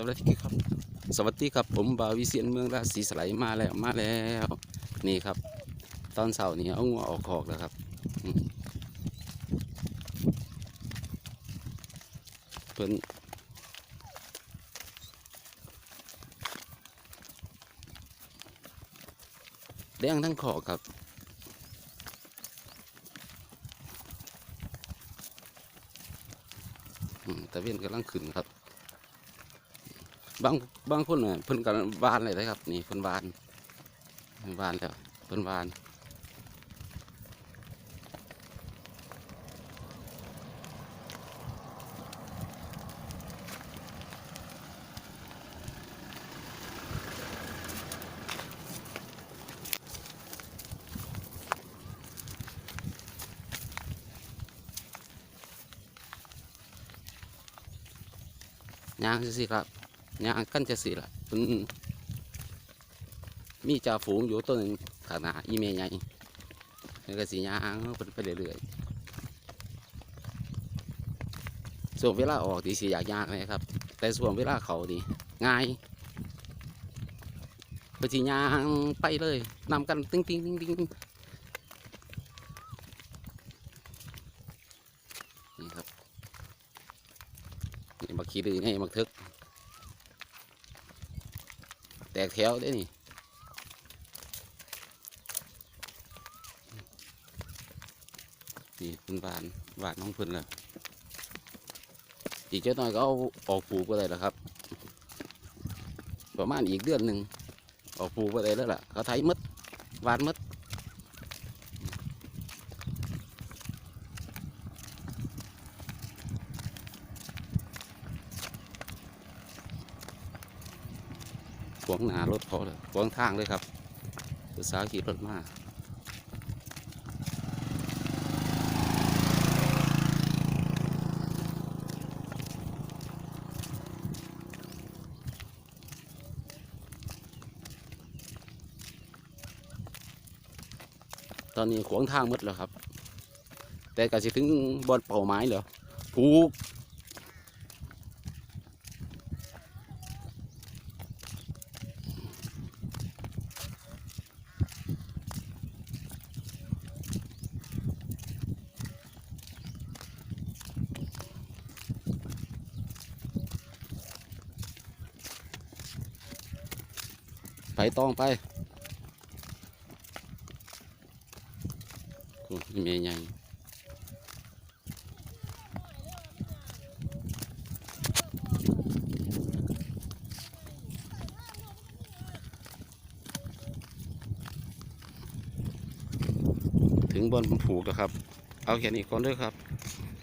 สวัสดีครับ สวัสดีครับ ผมบาวิเชียนเมืองราศีสไลมาแล้วมาแล้ว นี่ครับ ตอนเสาร์นี้เอางัวออกคอกแล้วครับเพิ่นแดงทั้งคอกครับตะเวนกำลังขึ้นครับ บางบางคนน่ะเพิ่นกำลังบานเลยนะครับ นี่เพิ่นบานเพิ่นบานแล้วเพิ่นบานยางสิครับ ย่างกันจะสิละเพิ่นมีจ่าฝูงอยู่ตัวหนึงขนาดอีเมยใหญ่เพิ่ก็สิย่างเพิ่นไปเรื่อยๆส่วนเวลาออกดีสิอยากยากเลยครับ แต่ส่วนเวลาเขาดีง่ายเพิ่นสิย่างไปเลยนำกันติ้งติ้งติ้งติ้งนี่ครับนี่มาขี่ดื้อนี่มาทึก กแถวได้นี่นี่เพิ่นบานบานน้องเพิ่นแล้วอีกเจ้าหน่อยก็เอาออกปลูกไปเลยแล้วครับ ประมาณอีกเดือนหนึ่งออกปลูกไปเลยแล้วล่ะเขาไถหมดหวานมัด วางหนารถเขาเลยขวางทางเลยครับผู้สาวขี่รถมาตอนนี้ขวางทางหมดแล้วครับ แต่ก็สิถึงบอนเป่าไม้เหรอผูก ไปต้องไปโอ้ยเมียใหญ่ถึงบนผมผูกแล้วครับ เอาแค่นี้ก่อนเด้อครับ